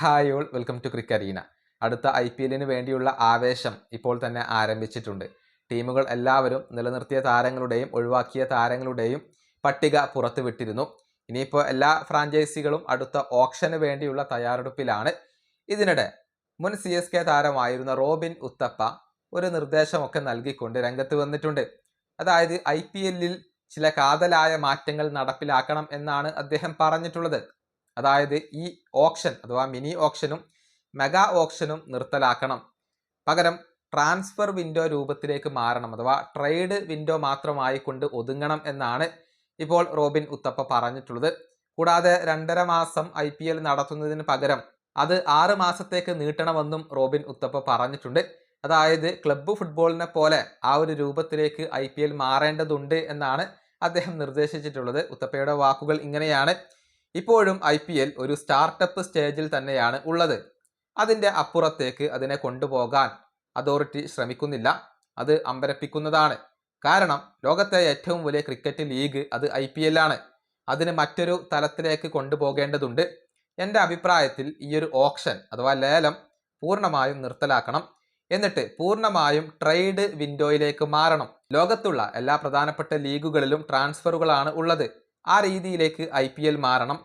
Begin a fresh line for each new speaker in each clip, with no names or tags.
Hi all welcome to ക്രിക്കറീന അടുത്ത I P എല്ലിന് വേണ്ടിയുള്ള ആവേശം ഇപ്പോൾ തന്നെ ആരംഭിച്ചിട്ടുണ്ട്. ടീമുകൾ എല്ലാവരും നിലനിർത്തിയ താരങ്ങളുടെയും ഒഴിവാക്കിയ താരങ്ങളുടെയും പട്ടിക പുറത്തുവിട്ടിരുന്നു. ഇനിയിപ്പോൾ എല്ലാ ഫ്രാഞ്ചൈസികളും അടുത്ത ഓപ്ഷന് വേണ്ടിയുള്ള തയ്യാറെടുപ്പിലാണ്. ഇതിനിടെ മുൻ സി എസ് കെ താരമായിരുന്ന റോബിൻ ഉത്തപ്പ ഒരു നിർദ്ദേശമൊക്കെ നൽകിക്കൊണ്ട് രംഗത്ത് വന്നിട്ടുണ്ട്. അതായത് ഐ പി എല്ലിൽ ചില കാതലായ മാറ്റങ്ങൾ നടപ്പിലാക്കണം എന്നാണ് അദ്ദേഹം പറഞ്ഞിട്ടുള്ളത്. അതായത് ഈ ഓപ്ഷൻ അഥവാ മിനി ഓപ്ഷനും മെഗാ ഓപ്ഷനും നിർത്തലാക്കണം. പകരം ട്രാൻസ്ഫർ വിൻഡോ രൂപത്തിലേക്ക് മാറണം അഥവാ ട്രേഡ് വിൻഡോ മാത്രമായി കൊണ്ട് ഒതുങ്ങണം എന്നാണ് ഇപ്പോൾ റോബിൻ ഉത്തപ്പ പറഞ്ഞിട്ടുള്ളത്. കൂടാതെ രണ്ടര മാസം ഐ പി എൽ നടത്തുന്നതിന് പകരം അത് ആറ് മാസത്തേക്ക് നീട്ടണമെന്നും റോബിൻ ഉത്തപ്പ പറഞ്ഞിട്ടുണ്ട്. അതായത് ക്ലബ്ബ് ഫുട്ബോളിനെ പോലെ ആ ഒരു രൂപത്തിലേക്ക് ഐ പി എൽ മാറേണ്ടതുണ്ട് എന്നാണ് അദ്ദേഹം നിർദ്ദേശിച്ചിട്ടുള്ളത്. ഉത്തപ്പയുടെ വാക്കുകൾ ഇങ്ങനെയാണ്. ഇപ്പോഴും ഐ പി എൽ ഒരു സ്റ്റാർട്ടപ്പ് സ്റ്റേജിൽ തന്നെയാണ് ഉള്ളത്. അതിന്റെ അപ്പുറത്തേക്ക് അതിനെ കൊണ്ടുപോകാൻ അതോറിറ്റി ശ്രമിക്കുന്നില്ല. അത് അമ്പരപ്പിക്കുന്നതാണ്. കാരണം ലോകത്തെ ഏറ്റവും വലിയ ക്രിക്കറ്റ് ലീഗ് അത് ഐ പി എൽ ആണ്. അതിന് മറ്റൊരു തലത്തിലേക്ക് കൊണ്ടുപോകേണ്ടതുണ്ട്. എന്റെ അഭിപ്രായത്തിൽ ഈ ഒരു ഓപ്ഷൻ അഥവാ ലേലം പൂർണമായും നിർത്തലാക്കണം. എന്നിട്ട് പൂർണമായും ട്രേഡ് വിൻഡോയിലേക്ക് മാറണം. ലോകത്തുള്ള എല്ലാ പ്രധാനപ്പെട്ട ലീഗുകളിലും ട്രാൻസ്ഫറുകളാണ് ഉള്ളത്. ആ രീതിയിലേക്ക് ഐ പി എൽ മാറണം.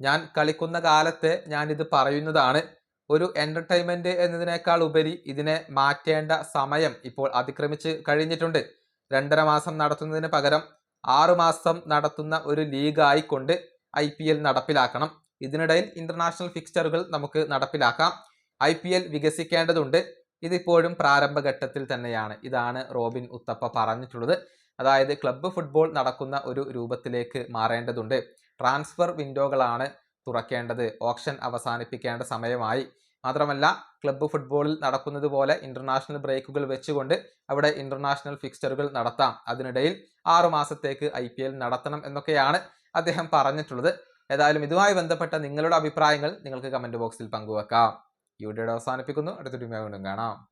ഞാൻ കളിക്കുന്ന കാലത്തെ ഞാനിത് പറയുന്നതാണ്. ഒരു എന്റർടൈൻമെന്റ് എന്നതിനേക്കാൾ ഉപരി ഇതിനെ മാറ്റേണ്ട സമയം ഇപ്പോൾ അതിക്രമിച്ച് കഴിഞ്ഞിട്ടുണ്ട്. രണ്ടര മാസം നടത്തുന്നതിന് പകരം ആറുമാസം നടത്തുന്ന ഒരു ലീഗായിക്കൊണ്ട് ഐ പി എൽ നടപ്പിലാക്കണം. ഇതിനിടയിൽ ഇന്റർനാഷണൽ ഫിക്സ്ചറുകൾ നമുക്ക് നടപ്പിലാക്കാം. ഐ പി എൽ വികസിക്കേണ്ടതുണ്ട്. ഇതിപ്പോഴും പ്രാരംഭഘട്ടത്തിൽ തന്നെയാണ്. ഇതാണ് റോബിൻ ഉത്തപ്പ പറഞ്ഞിട്ടുള്ളത്. അതായത് ക്ലബ്ബ് ഫുട്ബോൾ നടക്കുന്ന ഒരു രൂപത്തിലേക്ക് മാറേണ്ടതുണ്ട്. ട്രാൻസ്ഫർ വിൻഡോകളാണ് തുറക്കേണ്ടത്. ഓപ്ഷൻ അവസാനിപ്പിക്കേണ്ട സമയമായി. മാത്രമല്ല ക്ലബ്ബ് ഫുട്ബോളിൽ നടക്കുന്നത് പോലെ ഇന്റർനാഷണൽ ബ്രേക്കുകൾ വെച്ചുകൊണ്ട് അവിടെ ഇന്റർനാഷണൽ ഫിക്സ്ചറുകൾ നടത്താം. അതിനിടയിൽ ആറു മാസത്തേക്ക് ഐ പി എൽ നടത്തണം എന്നൊക്കെയാണ് അദ്ദേഹം പറഞ്ഞിട്ടുള്ളത്. ഏതായാലും ഇതുമായി ബന്ധപ്പെട്ട നിങ്ങളുടെ അഭിപ്രായങ്ങൾ നിങ്ങൾക്ക് കമന്റ് ബോക്സിൽ പങ്കുവെക്കാം. ഈ അവസാനിപ്പിക്കുന്നു. അടുത്തൊരു വീണ്ടും കാണാം.